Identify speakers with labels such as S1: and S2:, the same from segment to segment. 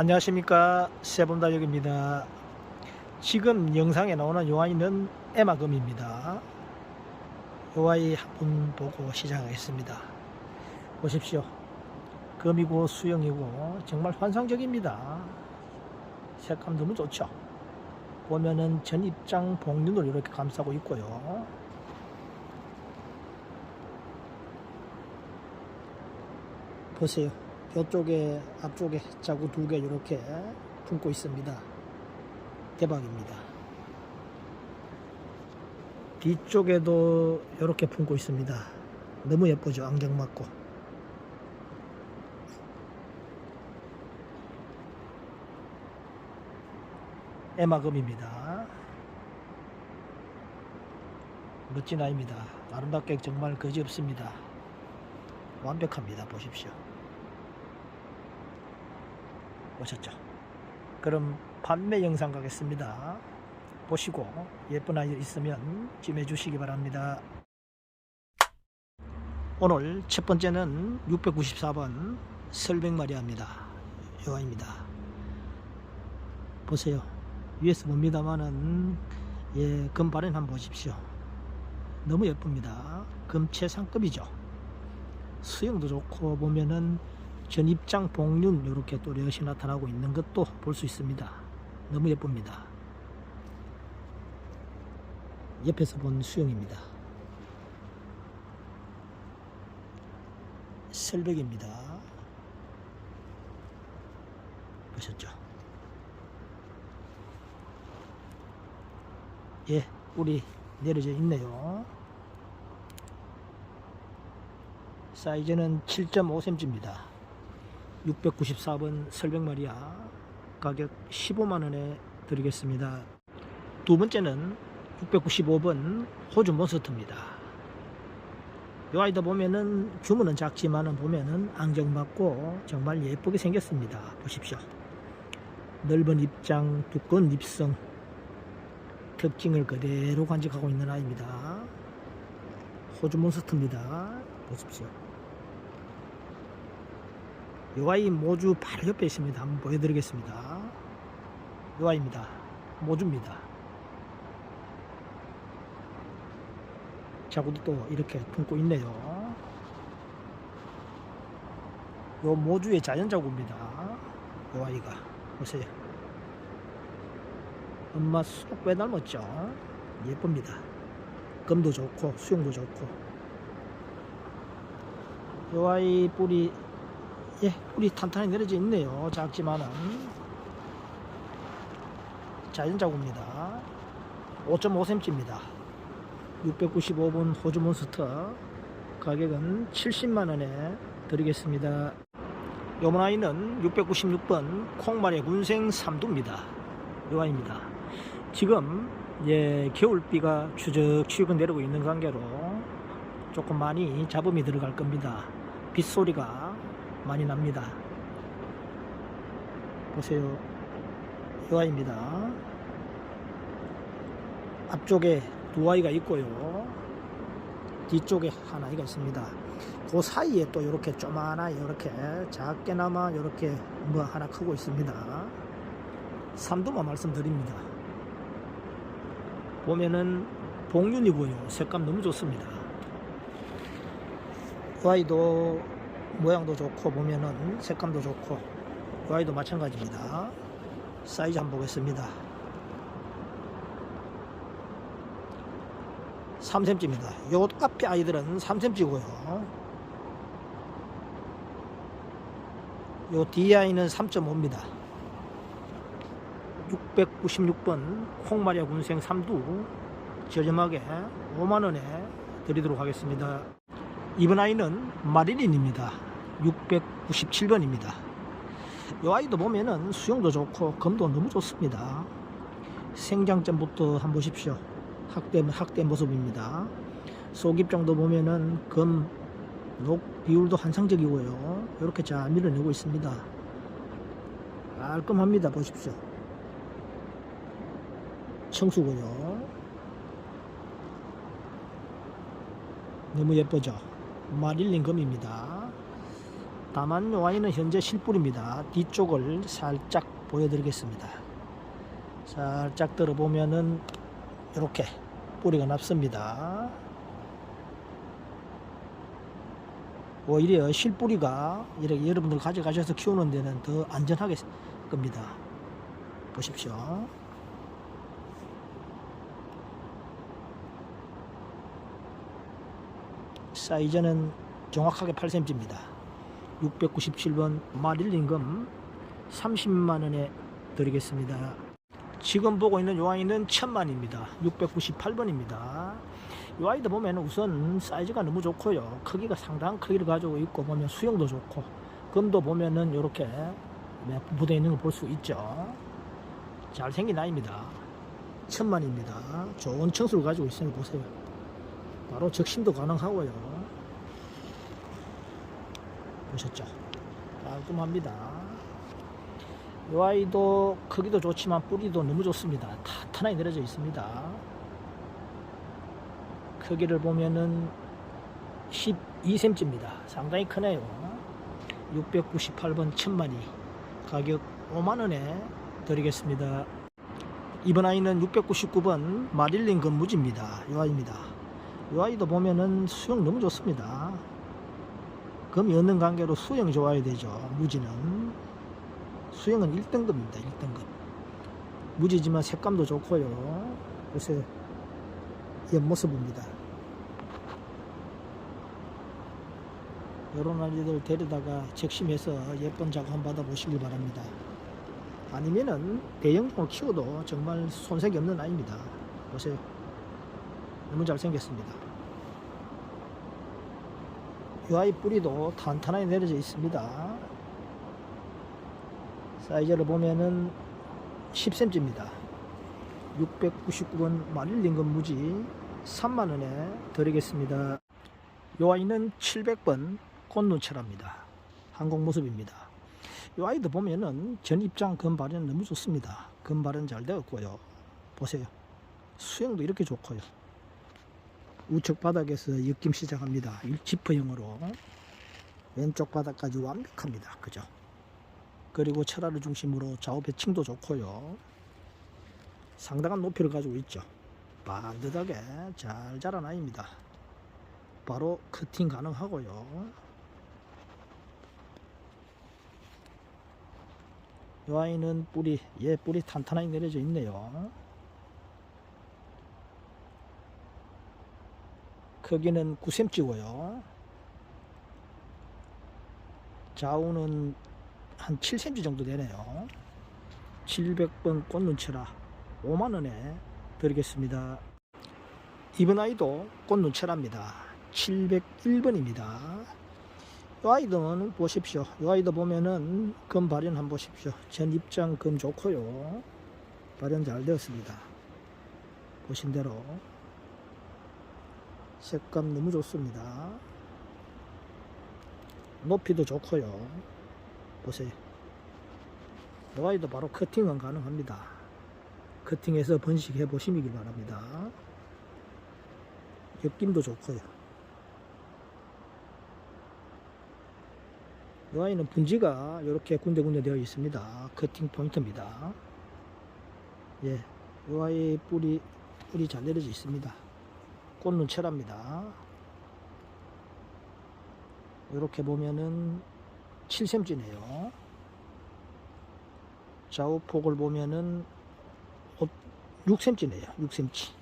S1: 안녕하십니까. 세범다육입니다. 지금 영상에 나오는 요 아이는 에마금입니다. 요 아이 한번 보고 시작하겠습니다. 보십시오. 금이고 수영이고 정말 환상적입니다. 색감 너무 좋죠? 보면은 전 입장 복륜을 이렇게 감싸고 있고요. 보세요 이쪽에 앞쪽에 자구 두개 이렇게 품고 있습니다. 대박입니다. 뒤쪽에도 이렇게 품고 있습니다. 너무 예쁘죠? 안경 맞고. 에마금입니다. 멋진 아이입니다. 아름답게 정말 거지 없습니다. 완벽합니다. 보십시오. 보셨죠? 그럼 판매 영상 가겠습니다. 보시고 예쁜 아이 있으면 찜해 주시기 바랍니다. 오늘 첫 번째는 694번 설백마리아입니다. 요 아이입니다. 보세요. 위에서 봅니다만은 예, 금발은 한번 보십시오. 너무 예쁩니다. 금 최상급이죠. 수영도 좋고 보면은 전입장 복륜 이렇게 또 렛이 나타나고 있는 것도 볼 수 있습니다. 너무 예쁩니다. 옆에서 본 수영입니다. 설백입니다. 보셨죠? 예, 뿔이 내려져 있네요. 사이즈는 7.5cm입니다. 694번 설백마리아 가격 15만원에 드리겠습니다. 두 번째는 695번 호주 몬스터입니다. 이 아이도 보면은 규모는 작지만은 보면은 안정받고 정말 예쁘게 생겼습니다. 보십시오. 넓은 입장, 두꺼운 입성 특징을 그대로 간직하고 있는 아이입니다. 호주 몬스터입니다. 보십시오. 요 아이 모주 바로 옆에 있습니다. 한번 보여드리겠습니다. 요 아이입니다. 모주입니다. 자구도 또 이렇게 품고 있네요. 요 모주의 자연자구입니다. 요 아이가 보세요. 엄마 쏙 빼닮았죠? 예쁩니다. 금도 좋고 수영도 좋고 요 아이 뿌리 예, 뿌리 탄탄히 내려져 있네요. 작지만은 자연자구입니다. 5.5cm입니다. 695번 호주 몬스터 가격은 70만원에 드리겠습니다. 요번 아이는 696번 콩말의 군생 삼두입니다. 요 아이입니다. 지금 예, 겨울비가 추적추적 내리고 있는 관계로 조금 많이 잡음이 들어갈 겁니다. 빗소리가 많이 납니다. 보세요. 이 아이입니다. 앞쪽에 두 아이가 있고요. 뒤쪽에 한 아이가 있습니다. 그 사이에 또 이렇게 조만한 이렇게 작게나마 이렇게 뭐 하나 크고 있습니다. 삼두만 말씀드립니다. 보면은 복륜이고요. 색감 너무 좋습니다. 이 아이도 모양도 좋고 보면은 색감도 좋고 이 아이도 마찬가지입니다. 사이즈 한번 보겠습니다. 3cm입니다. 요 앞에 아이들은 3cm고요. 요 뒤에 아이는 3.5입니다. 696번 콩마리아 군생 3두 저렴하게 5만원에 드리도록 하겠습니다. 이번 아이는 마릴린입니다. 697번입니다. 이 아이도 보면은 수영도 좋고 검도 너무 좋습니다. 생장점부터 한번 보십시오. 학대, 학대 모습입니다. 속입장도 보면은 검, 녹 비율도 환상적이고요. 이렇게 잘 밀어내고 있습니다. 깔끔합니다. 보십시오. 청수고요. 너무 예쁘죠? 마릴린 검입니다. 다만 요 아이는 현재 실뿌리입니다. 뒤쪽을 살짝 보여드리겠습니다. 살짝 들어보면은 이렇게 뿌리가 났습니다. 오히려 실뿌리가 이렇게 여러분들 가져가셔서 키우는 데는 더 안전하게 겁니다. 보십시오. 사이즈는 정확하게 8cm입니다. 697번 마릴린금 30만원에 드리겠습니다. 지금 보고 있는 요 아이는 천만입니다. 698번입니다. 요 아이도 보면 우선 사이즈가 너무 좋고요. 크기가 상당한 크기를 가지고 있고 보면 수영도 좋고 금도 보면은 이렇게 묻어 있는 걸 볼 수 있죠. 잘생긴 아이입니다. 천만입니다. 좋은 청수를 가지고 있으니 보세요. 바로 적심도 가능하고요. 보셨죠? 깔끔합니다. 이 아이도 크기도 좋지만 뿌리도 너무 좋습니다. 탄탄하게 내려져 있습니다. 크기를 보면은 12cm입니다. 상당히 크네요. 698번 천만이 가격 5만원에 드리겠습니다. 이번 아이는 699번 마릴린 건무지입니다. 이 아이입니다. 이 아이도 보면은 수영 너무 좋습니다. 금이 없는 관계로 수영이 좋아야 되죠. 무지는. 수영은 1등급입니다. 1등급. 무지지만 색감도 좋고요. 보세요. 옆모습입니다. 이런 아이들 데려다가 적심해서 예쁜 작업 받아보시길 바랍니다. 아니면은 대형종을 키워도 정말 손색이 없는 아이입니다. 보세요. 너무 잘생겼습니다. 이 아이 뿌리도 탄탄하게 내려져 있습니다. 사이즈를 보면은 10cm입니다. 699번 마릴린건 무지 3만원에 드리겠습니다. 이 아이는 700번 꽃눈철합니다. 항공 모습입니다. 이 아이도 보면은 전 입장 금발은 너무 좋습니다. 금발은 잘 되었고요. 보세요. 수영도 이렇게 좋고요. 우측 바닥에서 엮임 시작합니다. 지퍼형으로 왼쪽 바닥까지 완벽합니다. 그죠? 그리고 철화를 중심으로 좌우 배칭도 좋고요. 상당한 높이를 가지고 있죠. 반듯하게 잘 자란 아이입니다. 바로 커팅 가능하고요. 이 아이는 뿌리, 얘 뿌리 탄탄하게 내려져 있네요. 크기는 9cm고요. 좌우는 한 7cm 정도 되네요. 700번 꽃눈치라 5만원에 드리겠습니다. 이번 아이도 꽃눈치랍니다. 701번입니다. 이 아이들은 보십시오. 이 아이도 보면은 금 발현 한번 보십시오. 전 입장 금 좋고요. 발현 잘 되었습니다. 보신 대로 색감 너무 좋습니다. 높이도 좋고요. 보세요. 이 아이도 바로 커팅은 가능합니다. 커팅해서 번식해 보시기 바랍니다. 엮임도 좋고요. 이 아이는 분지가 이렇게 군데군데 되어 있습니다. 커팅 포인트입니다. 예, 이 아이 뿌리 뿌리 잘 내려져 있습니다. 꽃눈 철합니다. 이렇게 보면은 7cm네요. 좌우폭을 보면은 6cm네요. 6cm.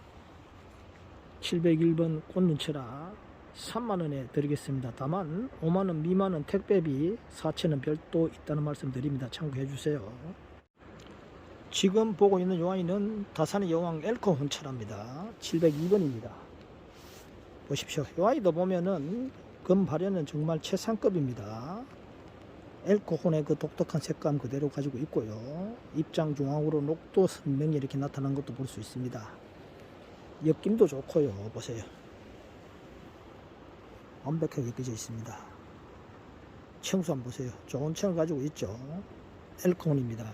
S1: 701번 꽃눈철아 3만원에 드리겠습니다. 다만 5만원 미만은 택배비 4천원 별도 있다는 말씀 드립니다. 참고해 주세요. 지금 보고 있는 요 아이는 다산의 여왕 엘코 혼철합니다. 702번입니다. 보십시오. 요 아이도 보면은 금 발현은 정말 최상급입니다. 엘코혼의 그 독특한 색감 그대로 가지고 있고요. 입장 중앙으로 녹도 선명히 이렇게 나타난 것도 볼 수 있습니다. 엮임도 좋고요. 보세요. 완벽하게 엮여져 있습니다. 청수 한번 보세요. 좋은 청을 가지고 있죠. 엘코혼입니다.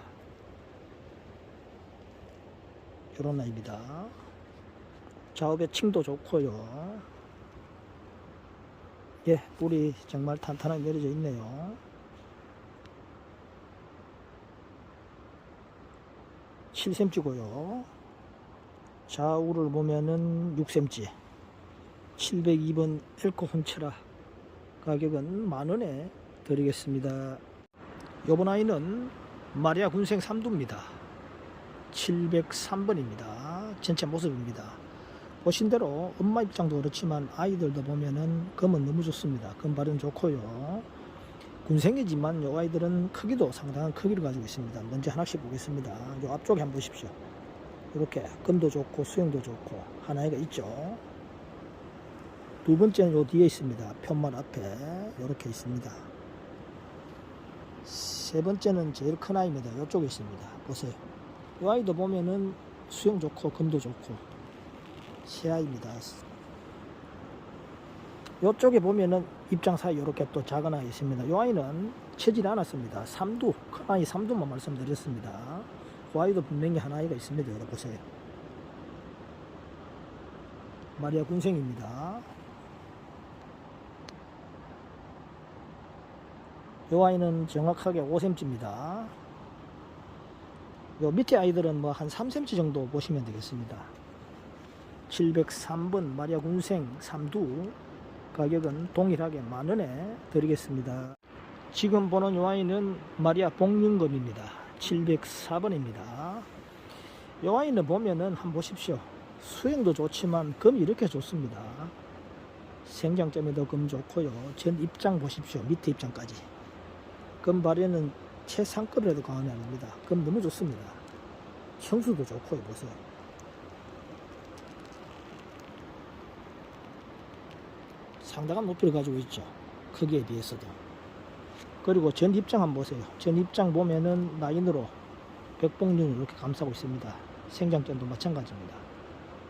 S1: 이런 아이입니다. 좌우배 층도 좋고요. 예, 뿌리 정말 탄탄하게 내려져 있네요. 7cm고요. 좌우를 보면은 6cm. 702번 엘코 홍채라 가격은 만원에 드리겠습니다. 요번 아이는 마리아 군생 3두입니다. 703번입니다. 전체 모습입니다. 보신 대로 엄마 입장도 그렇지만 아이들도 보면은 검은 너무 좋습니다. 검 발은 좋고요. 군생이지만 요 아이들은 크기도 상당한 크기를 가지고 있습니다. 먼저 하나씩 보겠습니다. 요 앞쪽에 한번 보십시오. 이렇게 검도 좋고 수영도 좋고 하나이가 있죠. 두 번째는 요 뒤에 있습니다. 편말 앞에 이렇게 있습니다. 세 번째는 제일 큰 아이입니다. 이쪽에 있습니다. 보세요. 이 아이도 보면은 수영 좋고 검도 좋고 새 아이입니다. 이쪽에 보면은 입장 사이 이렇게 또 작은 아이 있습니다. 이 아이는 체질이 않았습니다. 삼두 큰 아이 삼두만 말씀드렸습니다. 그 아이도 분명히 한 아이가 있습니다. 여러분 보세요. 마리아 군생입니다. 이 아이는 정확하게 5cm입니다. 요 밑에 아이들은 뭐 한 3cm 정도 보시면 되겠습니다. 703번 마리아 군생 3두 가격은 동일하게 만원에 드리겠습니다. 지금 보는 요 아이는 마리아 복륜검입니다. 704번입니다. 요 아이는 보면은 한번 보십시오. 수영도 좋지만 검이 이렇게 좋습니다. 생장점에도 검 좋고요. 전 입장 보십시오. 밑에 입장까지. 검 발에는 최상급이라도 아닙니다. 검 너무 좋습니다. 형수도 좋고요. 보세요. 상당한 높이를 가지고 있죠. 크기에 비해서도. 그리고 전 입장 한번 보세요. 전 입장 보면은 라인으로 백봉륜을 이렇게 감싸고 있습니다. 생장점도 마찬가지입니다.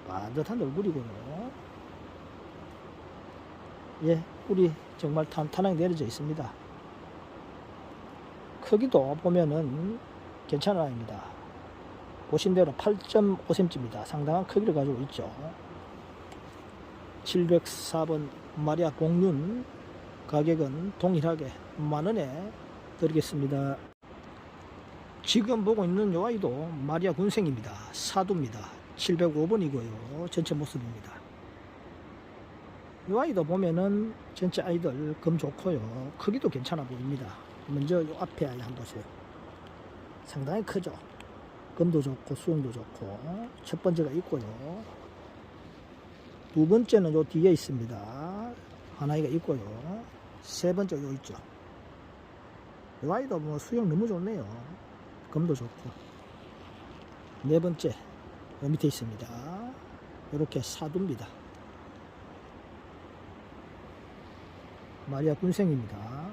S1: 반듯한 얼굴이고요. 예, 뿔이 정말 탄탄하게 내려져 있습니다. 크기도 보면은 괜찮은 아입니다. 보신 대로 8.5cm입니다. 상당한 크기를 가지고 있죠. 704번 마리아 공륜 가격은 동일하게 만원에 드리겠습니다. 지금 보고 있는 요 아이도 마리아 군생입니다. 사두입니다. 705번이고요. 전체 모습입니다. 요 아이도 보면은 전체 아이들 검 좋고요. 크기도 괜찮아 보입니다. 먼저 요 앞에 아이 한번 보세요. 상당히 크죠. 검도 좋고 수영도 좋고 첫 번째가 있고요. 두 번째는 요 뒤에 있습니다. 하나이가 있고요. 세 번째 요 있죠. 요 아이도 뭐 수영 너무 좋네요. 검도 좋고. 네 번째 요 밑에 있습니다. 이렇게 사두입니다. 마리아 군생입니다.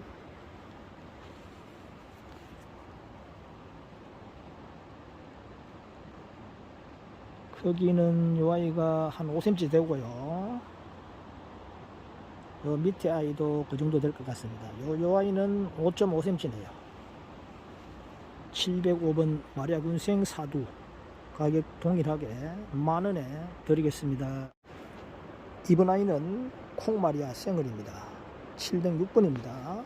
S1: 크기는 요 아이가 한 5cm 되고요. 요 밑에 아이도 그 정도 될 것 같습니다. 요, 요 아이는 5.5cm네요. 705번 마리아 군생 사두 가격 동일하게 만원에 드리겠습니다. 이번 아이는 콩마리아 생얼입니다. 706번입니다.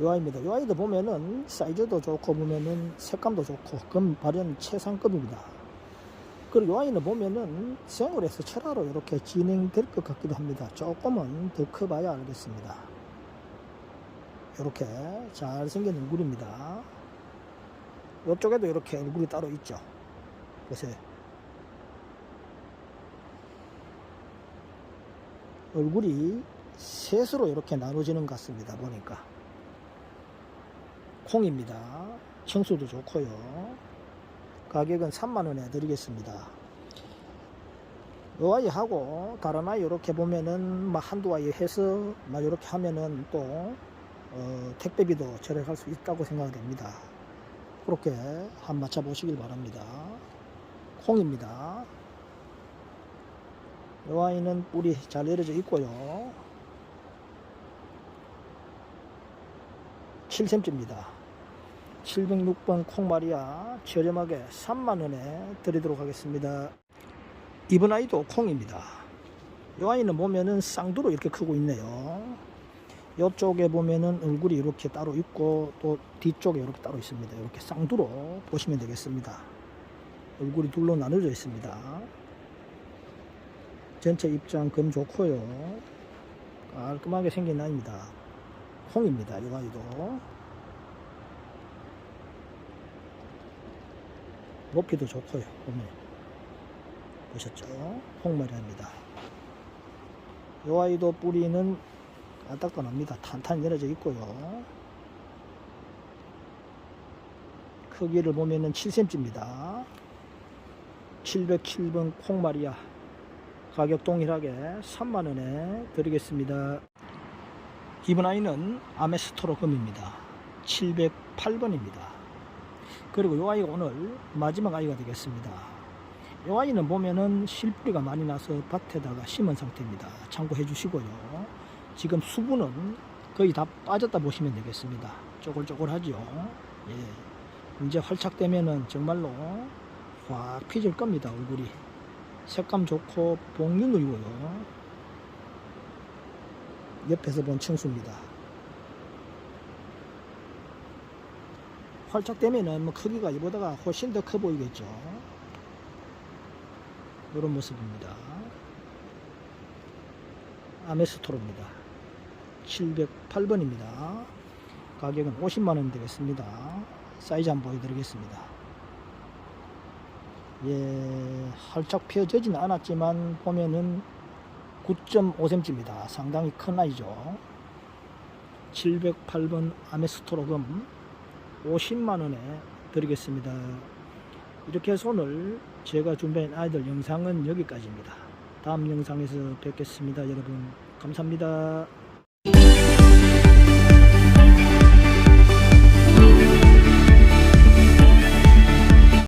S1: 요 아이입니다. 요 아이도 보면은 사이즈도 좋고 보면은 색감도 좋고 금 발현 최상급입니다. 그리고 요 아이는 보면은 생얼에서 철화로 이렇게 진행될 것 같기도 합니다. 조금은 더 커봐야 알겠습니다. 이렇게 잘생긴 얼굴입니다. 이쪽에도 이렇게 얼굴이 따로 있죠. 보세요. 얼굴이 셋으로 이렇게 나눠지는 것 같습니다. 보니까. 콩입니다. 청수도 좋고요. 가격은 3만원에 드리겠습니다. 요 아이하고 다른 아이 이렇게 보면은 막 한두 아이 해서 막 이렇게 하면은 또 어, 택배비도 절약할 수 있다고 생각됩니다. 그렇게 한 맞춰 보시길 바랍니다. 콩입니다. 요 아이는 뿔이 잘 내려져 있고요. 7cm입니다. 706번 콩마리아 저렴하게 3만원에 드리도록 하겠습니다. 이번 아이도 콩입니다. 이 아이는 보면은 쌍두로 이렇게 크고 있네요. 이쪽에 보면은 얼굴이 이렇게 따로 있고 또 뒤쪽에 이렇게 따로 있습니다. 이렇게 쌍두로 보시면 되겠습니다. 얼굴이 둘로 나눠져 있습니다. 전체 입장 금 좋고요. 깔끔하게 생긴 아이입니다. 홍입니다. 이 아이도. 높이도 좋고요. 보면 보셨죠? 홍마리입니다. 이 아이도 뿌리는 아딱도납니다. 탄탄히 내려져 있고요. 크기를 보면은 7cm입니다. 707번 콩마리아 가격 동일하게 3만원에 드리겠습니다. 이번 아이는 아메스토로 금입니다. 708번입니다. 그리고 이 아이가 오늘 마지막 아이가 되겠습니다. 이 아이는 보면은 실뿌리가 많이 나서 밭에다가 심은 상태입니다. 참고해 주시고요. 지금 수분은 거의 다 빠졌다 보시면 되겠습니다. 쪼글쪼글하죠. 예. 이제 활착되면은 정말로 확 피질 겁니다. 얼굴이. 색감 좋고 복륜이고요. 옆에서 본 청수입니다. 활착되면은 뭐 크기가 이보다가 훨씬 더 커 보이겠죠. 이런 모습입니다. 아메스토로입니다. 708번입니다. 가격은 50만원 되겠습니다. 사이즈 한번 보여드리겠습니다. 예, 활짝 펴지진 않았지만 보면은 9.5cm입니다. 상당히 큰 아이죠. 708번 아메스토로금 50만원에 드리겠습니다. 이렇게 오늘 제가 준비한 아이들 영상은 여기까지입니다. 다음 영상에서 뵙겠습니다. 여러분 감사합니다.